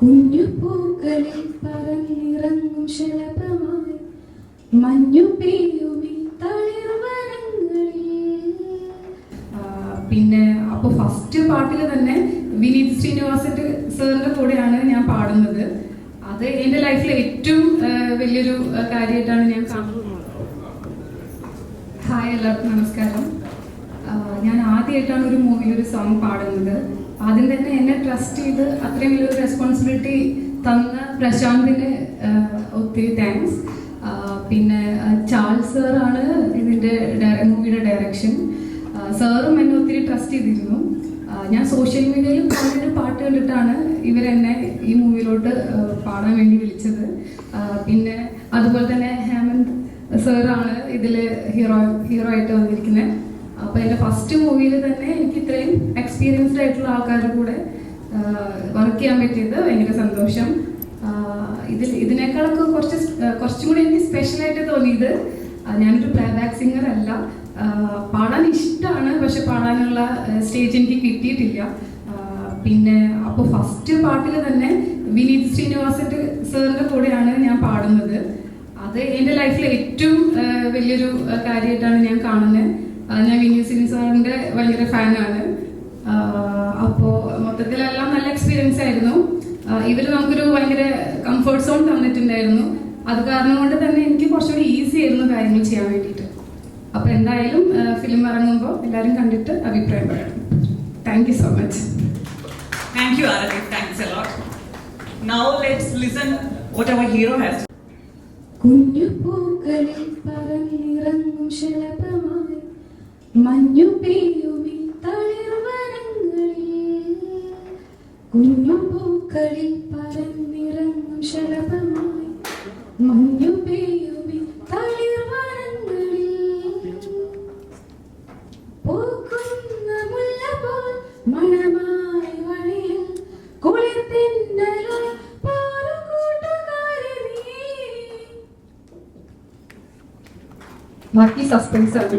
കുഞ്ഞു പൂക്കളിൽ പറന്നിറങ്ങും ശലഭമായി. മഞ്ഞു പെയ്യുമി പിന്നെ അപ്പോൾ ഫസ്റ്റ് പാട്ടിൽ തന്നെ വിനീത് ശ്രീനിവാസന്റെ സാറിന്റെ കൂടെയാണ് ഞാൻ പാടുന്നത്. അത് എന്റെ ലൈഫിലെ ഏറ്റവും വലിയൊരു കാര്യമായിട്ടാണ് ഞാൻ ഹായ് എല്ലാവർക്കും നമസ്കാരം. ഞാൻ ആദ്യമായിട്ടാണ് ഒരു മൂവിയിൽ ഒരു സോങ് പാടുന്നത്. ആദ്യം തന്നെ എന്നെ ട്രസ്റ്റ് ചെയ്ത് അത്രയും വലിയൊരു റെസ്പോൺസിബിലിറ്റി തന്ന പ്രശാന്തിന് ഒത്തിരി താങ്ക്സ് പിന്നെ ചാൾസ് സാറാണ് ഇതിന്റെ മൂവിയുടെ ഡയറക്ഷൻ സാറും എന്നെ ഒത്തിരി ട്രസ്റ്റ് ചെയ്തിരുന്നു. ഞാൻ സോഷ്യൽ മീഡിയയിൽ പാടിയൊരു പാട്ട് കണ്ടിട്ടാണ് ഇവരെന്നെ ഈ മൂവിയിലോട്ട് പാടാൻ വേണ്ടി വിളിച്ചത്. പിന്നെ അതുപോലെ തന്നെ ഹേമന്ത് സാറാണ് ഇതിൽ ഹീറോ ഹീറോ ആയിട്ട് വന്നിരിക്കുന്നത് അപ്പോൾ എന്റെ ഫസ്റ്റ് മൂവിയിൽ തന്നെ എനിക്ക് ഇത്രയും എക്സ്പീരിയൻസ്ഡ് ആയിട്ടുള്ള ആൾക്കാരുടെ കൂടെ വർക്ക് ചെയ്യാൻ പറ്റിയത് ഭയങ്കര സന്തോഷം. ഇതിൽ ഇതിനേക്കാളൊക്കെ കുറച്ച് കുറച്ചും കൂടി എനിക്ക് സ്പെഷ്യലായിട്ട് തോന്നിയത് ഞാനൊരു പ്ലേ ബാക്ക് സിംഗർ അല്ല പാടാൻ ഇഷ്ടമാണ് പക്ഷെ പാടാനുള്ള സ്റ്റേജ് എനിക്ക് കിട്ടിയിട്ടില്ല. പിന്നെ അപ്പോൾ ഫസ്റ്റ് പാട്ടിൽ തന്നെ വിനീത് ശ്രീനിവാസന്റെ സാറിന്റെ കൂടെയാണ് ഞാൻ പാടുന്നത്. അത് എന്റെ ലൈഫിലെ ഏറ്റവും വലിയൊരു കാര്യമായിട്ടാണ് ഞാൻ കാണുന്നത്. ഞാൻ വിനീത് സിനി സാറിന്റെ ഭയങ്കര ഫാനാണ്. അപ്പോൾ മൊത്തത്തിലെല്ലാം നല്ല എക്സ്പീരിയൻസ് ആയിരുന്നു. ഇവർ നമുക്കൊരു ഭയങ്കര കംഫർട്ട് സോൺ തന്നിട്ടുണ്ടായിരുന്നു. അത് കാരണം കൊണ്ട് തന്നെ എനിക്ക് കുറച്ചുകൂടി ഈസി ആയിരുന്നു കാര്യങ്ങൾ ചെയ്യാൻ വേണ്ടിയിട്ട്. അപ്പോൾ എന്തായാലും ഫിലിം ഇറങ്ങുമ്പോൾ എല്ലാവരും കണ്ടിട്ട് അഭിപ്രായം പറയണം. Thank you so much Thank you, Aravind. Thanks a lot. Now let's listen what hero has കുഞ്ഞു പൂക്കളിൽ പറന്നിറങ്ങും ശലഭമായി മഞ്ഞു പെയ്യുമി തളിർവനങ്ങളിൽ കുഞ്ഞു പൂക്കളിൽ പരന്നിറങ്ങും ശലഭമായി. മഞ്ഞു പെയ്യുമി തളിർവനങ്ങളിൽ പൂക്കുന്ന മുല്ല പോൽ മണമായി വഴിയിൽ കുളിർത്തിന്നലോ ബാക്കി സസ്പെൻസ് ആണ്